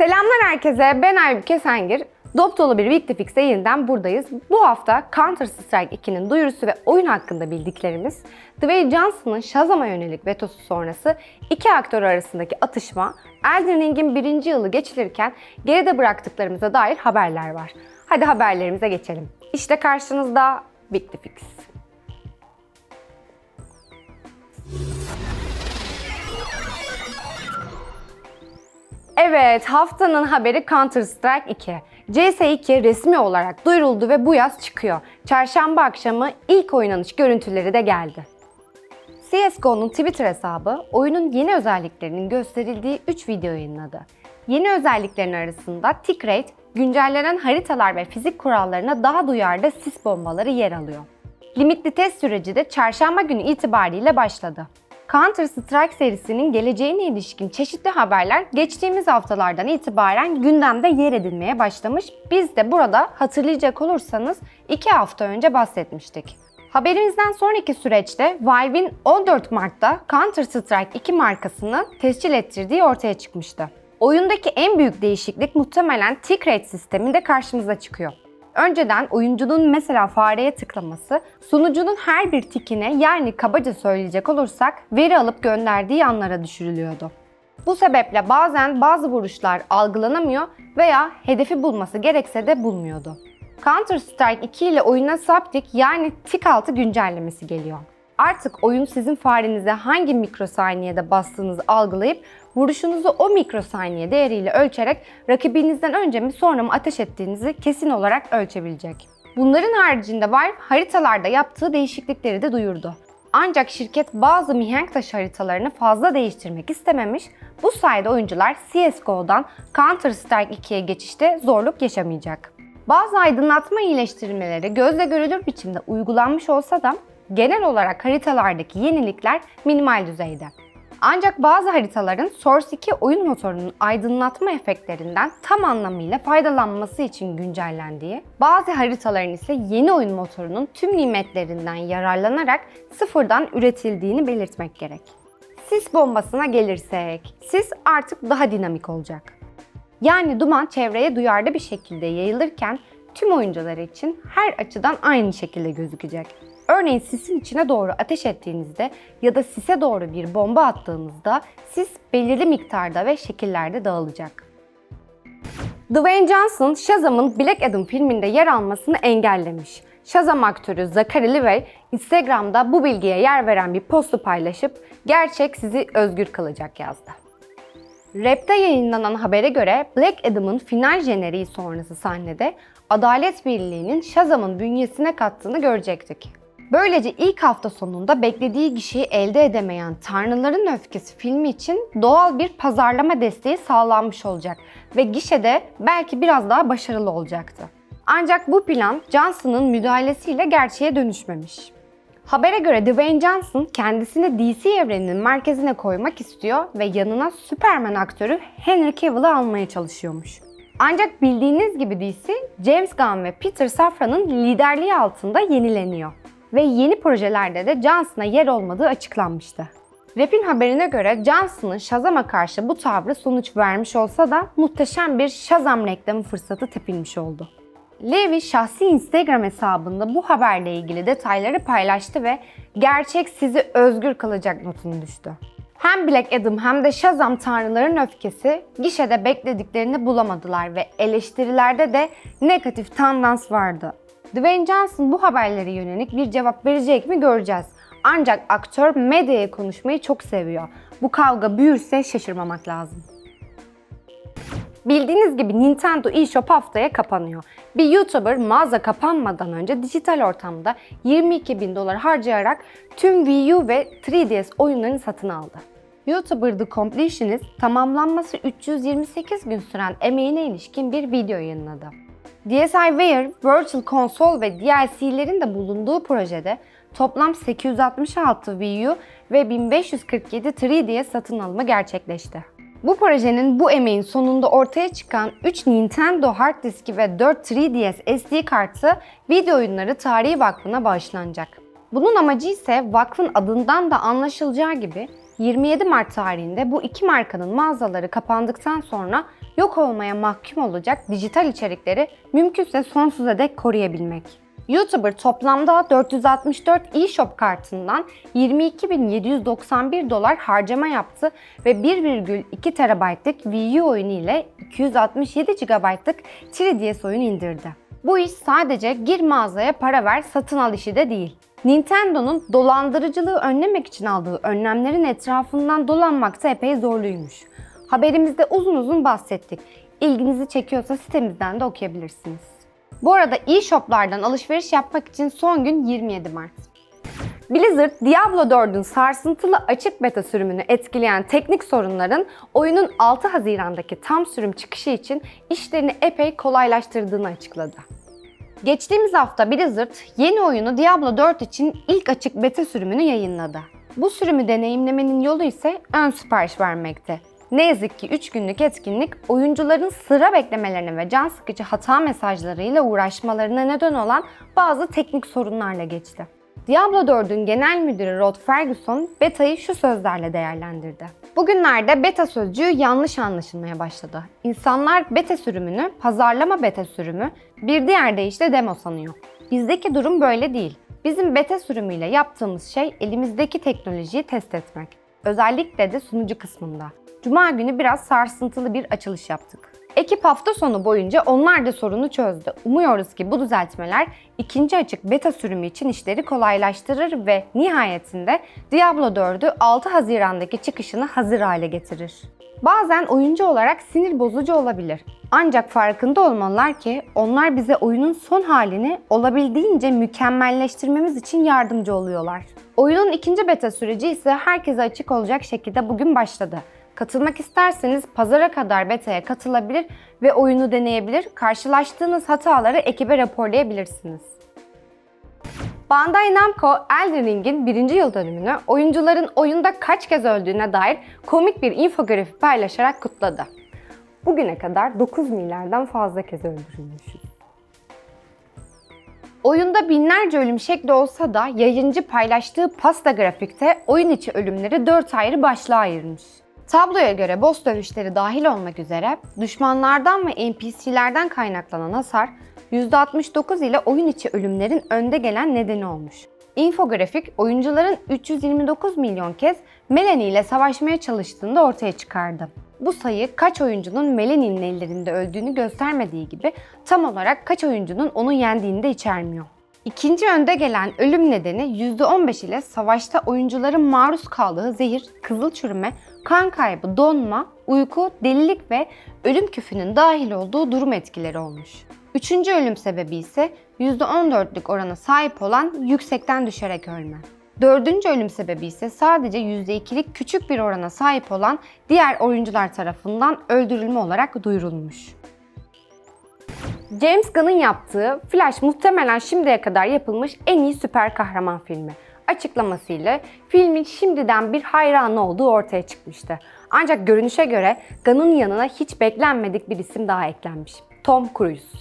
Selamlar herkese, ben Aybüke Sengir. Dop dolu bir Weekly Fix'e yeniden buradayız. Bu hafta Counter Strike 2'nin duyurusu ve oyun hakkında bildiklerimiz, Dwayne Johnson'ın Shazam'a yönelik vetosu sonrası iki aktör arasındaki atışma, Elden Ring'in birinci yılı geçilirken geride bıraktıklarımıza dair haberler var. Hadi haberlerimize geçelim. İşte karşınızda Weekly Fix. Evet, haftanın haberi Counter Strike 2. CS2 resmi olarak duyuruldu ve bu yaz çıkıyor. Çarşamba akşamı ilk oynanış görüntüleri de geldi. CSGO'nun Twitter hesabı oyunun yeni özelliklerinin gösterildiği 3 video yayınladı. Yeni özelliklerin arasında tick rate, güncellenen haritalar ve fizik kurallarına daha duyarlı sis bombaları yer alıyor. Limitli test süreci de çarşamba günü itibariyle başladı. Counter Strike serisinin geleceğine ilişkin çeşitli haberler geçtiğimiz haftalardan itibaren gündemde yer edinmeye başlamış. Biz de burada hatırlayacak olursanız 2 hafta önce bahsetmiştik. Haberimizden sonraki süreçte Valve'in 14 Mart'ta Counter Strike 2 markasını tescil ettirdiği ortaya çıkmıştı. Oyundaki en büyük değişiklik muhtemelen tick rate sisteminde karşımıza çıkıyor. Önceden oyuncunun mesela fareye tıklaması, sunucunun her bir tikine yani kabaca söyleyecek olursak veri alıp gönderdiği anlara düşürülüyordu. Bu sebeple bazen bazı vuruşlar algılanamıyor veya hedefi bulması gerekse de bulmuyordu. Counter Strike 2 ile oyuna Saptic yani tik altı güncellemesi geliyor. Artık oyun sizin farenize hangi mikrosaniyede bastığınızı algılayıp vuruşunuzu o mikrosaniye değeriyle ölçerek rakibinizden önce mi sonra mı ateş ettiğinizi kesin olarak ölçebilecek. Bunların haricinde Valve haritalarda yaptığı değişiklikleri de duyurdu. Ancak şirket bazı mihenk taşı haritalarını fazla değiştirmek istememiş, bu sayede oyuncular CSGO'dan Counter Strike 2'ye geçişte zorluk yaşamayacak. Bazı aydınlatma iyileştirmeleri gözle görülür biçimde uygulanmış olsa da genel olarak haritalardaki yenilikler minimal düzeyde. Ancak bazı haritaların Source 2 oyun motorunun aydınlatma efektlerinden tam anlamıyla faydalanması için güncellendiği, bazı haritaların ise yeni oyun motorunun tüm nimetlerinden yararlanarak sıfırdan üretildiğini belirtmek gerek. Sis bombasına gelirsek, sis artık daha dinamik olacak. Yani duman çevreye duyarlı bir şekilde yayılırken tüm oyuncular için her açıdan aynı şekilde gözükecek. Örneğin sisin içine doğru ateş ettiğinizde ya da sise doğru bir bomba attığınızda sis belirli miktarda ve şekillerde dağılacak. Dwayne Johnson, Shazam'ın Black Adam filminde yer almasını engellemiş. Shazam aktörü Zachary Levi Instagram'da bu bilgiye yer veren bir postu paylaşıp gerçek sizi özgür kılacak yazdı. Rap'te yayınlanan habere göre Black Adam'ın final jeneriği sonrası sahnede Adalet Birliği'nin Shazam'ın bünyesine kattığını görecektik. Böylece ilk hafta sonunda beklediği kişiyi elde edemeyen Tanrıların Öfkesi filmi için doğal bir pazarlama desteği sağlanmış olacak ve gişede belki biraz daha başarılı olacaktı. Ancak bu plan Johnson'ın müdahalesiyle gerçeğe dönüşmemiş. Habere göre Dwayne Johnson kendisini DC evreninin merkezine koymak istiyor ve yanına Superman aktörü Henry Cavill'ı almaya çalışıyormuş. Ancak bildiğiniz gibi DC, James Gunn ve Peter Safran'ın liderliği altında yenileniyor. Ve yeni projelerde de Johnson'a yer olmadığı açıklanmıştı. Rap'in haberine göre Johnson'ın Shazam'a karşı bu tavrı sonuç vermiş olsa da muhteşem bir Shazam reklamı fırsatı tepilmiş oldu. Levi şahsi Instagram hesabında bu haberle ilgili detayları paylaştı ve gerçek sizi özgür kılacak notunu düştü. Hem Black Adam hem de Shazam tanrıların öfkesi gişede beklediklerini bulamadılar ve eleştirilerde de negatif tendans vardı. Dwayne Johnson bu haberlere yönelik bir cevap verecek mi göreceğiz. Ancak aktör medyaya konuşmayı çok seviyor. Bu kavga büyürse şaşırmamak lazım. Bildiğiniz gibi Nintendo eShop haftaya kapanıyor. Bir YouTuber mağaza kapanmadan önce dijital ortamda 22 bin dolar harcayarak tüm Wii U ve 3DS oyunlarını satın aldı. YouTuber The Completionist tamamlanması 328 gün süren emeğine ilişkin bir video yayınladı. DSiWare, Virtual Console ve DLC'lerin de bulunduğu projede toplam 866 Wii U ve 1547 3DS satın alımı gerçekleşti. Bu projenin bu emeğin sonunda ortaya çıkan 3 Nintendo hard diski ve 4 3DS SD kartı Video Oyunları Tarihi Vakfı'na bağışlanacak. Bunun amacı ise vakfın adından da anlaşılacağı gibi 27 Mart tarihinde bu iki markanın mağazaları kapandıktan sonra yok olmaya mahkum olacak dijital içerikleri mümkünse sonsuza dek koruyabilmek. YouTuber toplamda 464 e-shop kartından 22.791 dolar harcama yaptı ve 1,2 TB'lık Wii U oyunu ile 267 GB'lık 3DS oyunu indirdi. Bu iş sadece gir mağazaya para ver satın al işi de değil. Nintendo'nun dolandırıcılığı önlemek için aldığı önlemlerin etrafından dolanmakta epey zorluymuş. Haberimizde uzun uzun bahsettik. İlginizi çekiyorsa sitemizden de okuyabilirsiniz. Bu arada e-shoplardan alışveriş yapmak için son gün 27 Mart. Blizzard, Diablo 4'ün sarsıntılı açık beta sürümünü etkileyen teknik sorunların oyunun 6 Haziran'daki tam sürüm çıkışı için işlerini epey kolaylaştırdığını açıkladı. Geçtiğimiz hafta Blizzard yeni oyunu Diablo 4 için ilk açık beta sürümünü yayınladı. Bu sürümü deneyimlemenin yolu ise ön sipariş vermekte. Ne yazık ki 3 günlük etkinlik oyuncuların sıra beklemelerine ve can sıkıcı hata mesajlarıyla uğraşmalarına neden olan bazı teknik sorunlarla geçti. Diablo 4'ün genel müdürü Rod Ferguson beta'yı şu sözlerle değerlendirdi. Bugünlerde beta sözcüğü yanlış anlaşılmaya başladı. İnsanlar beta sürümünü pazarlama beta sürümü, bir diğer deyişle demo sanıyor. Bizdeki durum böyle değil. Bizim beta sürümüyle yaptığımız şey elimizdeki teknolojiyi test etmek. Özellikle de sunucu kısmında. Cuma günü biraz sarsıntılı bir açılış yaptık. Ekip hafta sonu boyunca onlar da sorunu çözdü. Umuyoruz ki bu düzeltmeler ikinci açık beta sürümü için işleri kolaylaştırır ve nihayetinde Diablo 4'ü 6 Haziran'daki çıkışını hazır hale getirir. Bazen oyuncu olarak sinir bozucu olabilir. Ancak farkında olmalılar ki onlar bize oyunun son halini olabildiğince mükemmelleştirmemiz için yardımcı oluyorlar. Oyunun ikinci beta süreci ise herkese açık olacak şekilde bugün başladı. Katılmak isterseniz pazara kadar beta'ya katılabilir ve oyunu deneyebilir, karşılaştığınız hataları ekibe raporlayabilirsiniz. Bandai Namco Elden Ring'in birinci yıl dönümünü oyuncuların oyunda kaç kez öldüğüne dair komik bir infografik paylaşarak kutladı. Bugüne kadar 9 milyardan fazla kez öldürülmüşüz. Oyunda binlerce ölüm şekli olsa da yayıncı paylaştığı pasta grafikte oyun içi ölümleri 4 ayrı başlığa ayırmış. Tabloya göre boss dövüşleri dahil olmak üzere düşmanlardan ve NPC'lerden kaynaklanan hasar %69 ile oyun içi ölümlerin önde gelen nedeni olmuş. Infografik oyuncuların 329 milyon kez Melanie ile savaşmaya çalıştığında ortaya çıkardı. Bu sayı kaç oyuncunun Melanie'nin ellerinde öldüğünü göstermediği gibi tam olarak kaç oyuncunun onu yendiğini de içermiyor. İkinci önde gelen ölüm nedeni %15 ile savaşta oyuncuların maruz kaldığı zehir, kızıl çürüme, kan kaybı, donma, uyku, delilik ve ölüm küfünün dahil olduğu durum etkileri olmuş. Üçüncü ölüm sebebi ise %14'lük orana sahip olan yüksekten düşerek ölme. Dördüncü ölüm sebebi ise sadece %2'lik küçük bir orana sahip olan diğer oyuncular tarafından öldürülme olarak duyurulmuş. James Gunn'ın yaptığı Flash muhtemelen şimdiye kadar yapılmış en iyi süper kahraman filmi. Açıklamasıyla filmin şimdiden bir hayranı olduğu ortaya çıkmıştı. Ancak görünüşe göre Gunn'ın yanına hiç beklenmedik bir isim daha eklenmiş. Tom Cruise.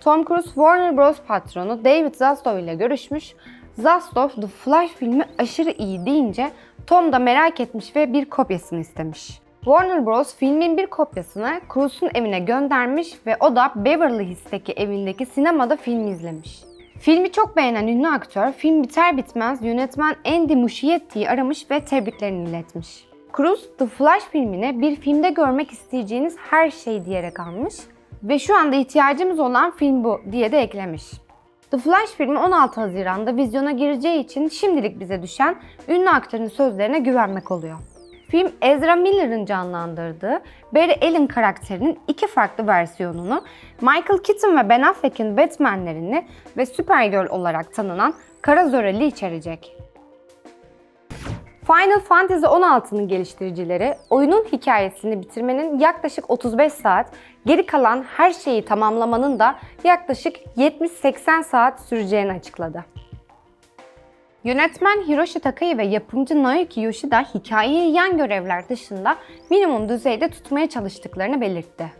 Tom Cruise Warner Bros. patronu David Zaslav ile görüşmüş. Zaslav The Flash filmi aşırı iyi deyince Tom da merak etmiş ve bir kopyasını istemiş. Warner Bros. filmin bir kopyasını Cruise'un evine göndermiş ve o da Beverly Hills'teki evindeki sinemada film izlemiş. Filmi çok beğenen ünlü aktör film biter bitmez yönetmen Andy Muschietti'yi aramış ve tebriklerini iletmiş. Cruise, The Flash filmine bir filmde görmek isteyeceğiniz her şey diyerek almış ve şu anda ihtiyacımız olan film bu diye de eklemiş. The Flash filmi 16 Haziran'da vizyona gireceği için şimdilik bize düşen ünlü aktörün sözlerine güvenmek oluyor. Film Ezra Miller'ın canlandırdığı Barry Allen karakterinin iki farklı versiyonunu, Michael Keaton ve Ben Affleck'in Batman'lerini ve Supergirl olarak tanınan Kara Zörel'i içerecek. Final Fantasy 16'nın geliştiricileri oyunun hikayesini bitirmenin yaklaşık 35 saat, geri kalan her şeyi tamamlamanın da yaklaşık 70-80 saat süreceğini açıkladı. Yönetmen Hiroshi Takai ve yapımcı Naoki Yoshida hikayeyi yan görevler dışında minimum düzeyde tutmaya çalıştıklarını belirtti.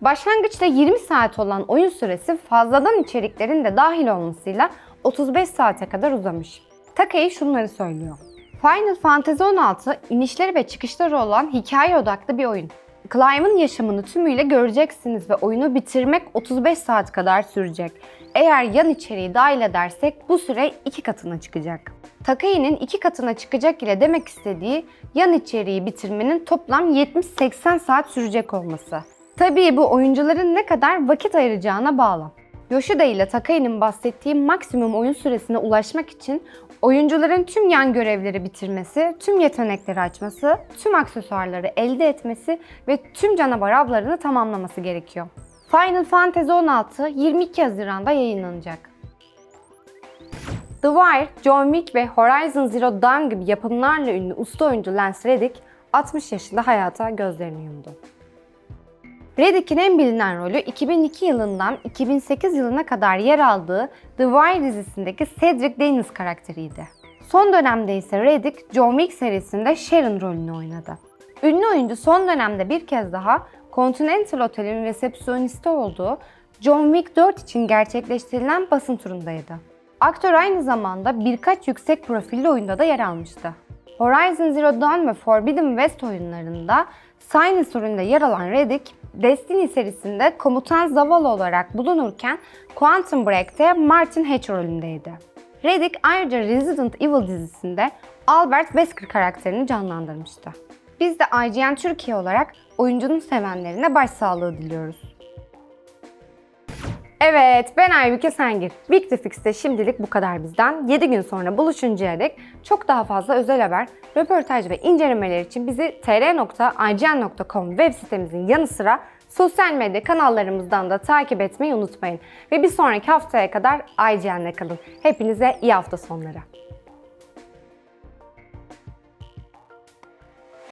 Başlangıçta 20 saat olan oyun süresi fazladan içeriklerin de dahil olmasıyla 35 saate kadar uzamış. Takai şunları söylüyor. Final Fantasy 16 inişleri ve çıkışları olan hikaye odaklı bir oyun. Clive'ın yaşamını tümüyle göreceksiniz ve oyunu bitirmek 35 saat kadar sürecek. Eğer yan içeriği dahil edersek bu süre iki katına çıkacak. Takai'nin iki katına çıkacak ile demek istediği yan içeriği bitirmenin toplam 70-80 saat sürecek olması. Tabii bu oyuncuların ne kadar vakit ayıracağına bağlı. Yoshida ile Takai'nin bahsettiği maksimum oyun süresine ulaşmak için oyuncuların tüm yan görevleri bitirmesi, tüm yetenekleri açması, tüm aksesuarları elde etmesi ve tüm canavar avlarını tamamlaması gerekiyor. Final Fantasy 16 22 Haziran'da yayınlanacak. The Wire, John Wick ve Horizon Zero Dawn gibi yapımlarla ünlü usta oyuncu Lance Reddick 60 yaşında hayata gözlerini yumdu. Reddick'in en bilinen rolü 2002 yılından 2008 yılına kadar yer aldığı The Wire dizisindeki Cedric Daniels karakteriydi. Son dönemde ise Reddick, John Wick serisinde Sharon rolünü oynadı. Ünlü oyuncu son dönemde bir kez daha Continental Otel'in resepsiyonisti olduğu John Wick 4 için gerçekleştirilen basın turundaydı. Aktör aynı zamanda birkaç yüksek profilli oyunda da yer almıştı. Horizon Zero Dawn ve Forbidden West oyunlarında Sinus rolünde yer alan Reddick, Destiny serisinde komutan zavallı olarak bulunurken Quantum Break'te Martin Hatch rolündeydi. Reddick ayrıca Resident Evil dizisinde Albert Wesker karakterini canlandırmıştı. Biz de IGN Türkiye olarak oyuncunun sevenlerine başsağlığı diliyoruz. Evet, ben Aybüke Sengir. The Fix'te şimdilik bu kadar bizden. 7 gün sonra buluşuncaya dek çok daha fazla özel haber, röportaj ve incelemeler için bizi tr.ign.com web sitemizin yanı sıra sosyal medya kanallarımızdan da takip etmeyi unutmayın. Ve bir sonraki haftaya kadar IGN'le kalın. Hepinize iyi hafta sonları.